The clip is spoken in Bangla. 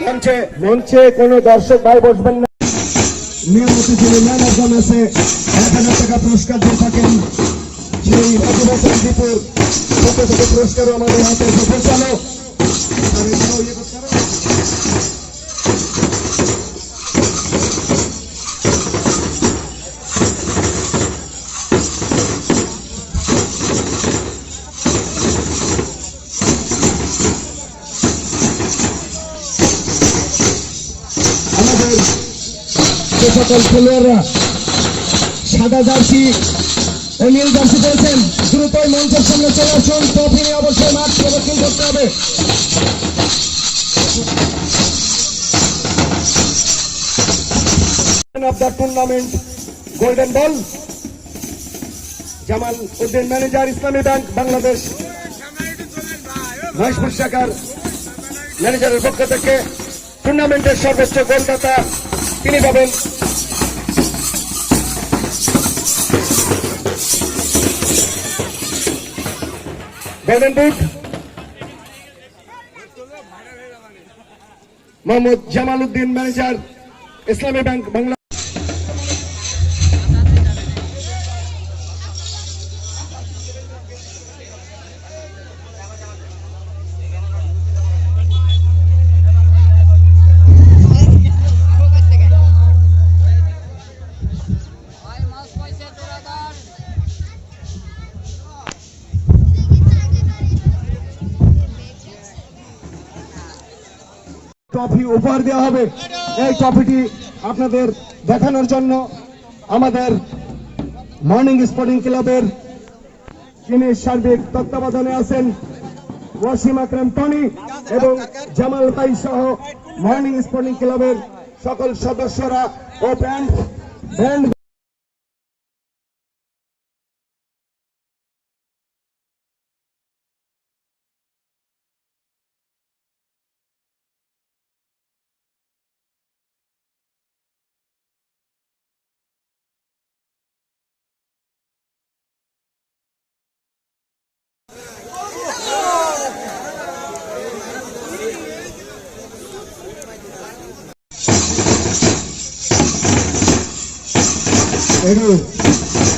মঞ্চে মঞ্চে কোনো দর্শক ভাই বসবেন না। নিয়মিত যিনি ম্যান অফ দ্য ম্যাচে এক হাজার টাকা পুরস্কার দিয়ে থাকেন। সেই অধিবেশন দীপুর ছোট ছোট পুরস্কারও আমাদের হাতে। এসে পৌঁছালো যে সকল খেলোয়াড়রা সাদা জার্সি ও নীল জার্সি পেয়েছেন দ্রুতই মঞ্চের সামনে চলে আসুন। ট্রফি নিয়ে অবশ্যই মাঠ করতে হবে। Of the tournament golden ball Jamal Uddin manager Islami Bank Bangladesh Maheshpur শাখার ম্যানেজারের পক্ষ থেকে টুর্নামেন্টের সর্বোচ্চ গোলদাতা তিনি পাবেন। Golden boot. Mohammad Jamal Uddin manager Islami Bank Bangla trophy উপহার দেওয়া হবে। এই ট্রফিটি আপনাদের দেখানোর জন্য আমাদের মর্নিং স্পোর্টিং ক্লাবের যিনি সার্বিক তত্ত্বাবধানে আছেন, ওয়াসিম আকরাম টনি এবং জামাল তাই সহ মর্নিং স্পোর্টিং ক্লাবের সকল সদস্যরা ও ব্যান্ড ব্যান্ড Valeu.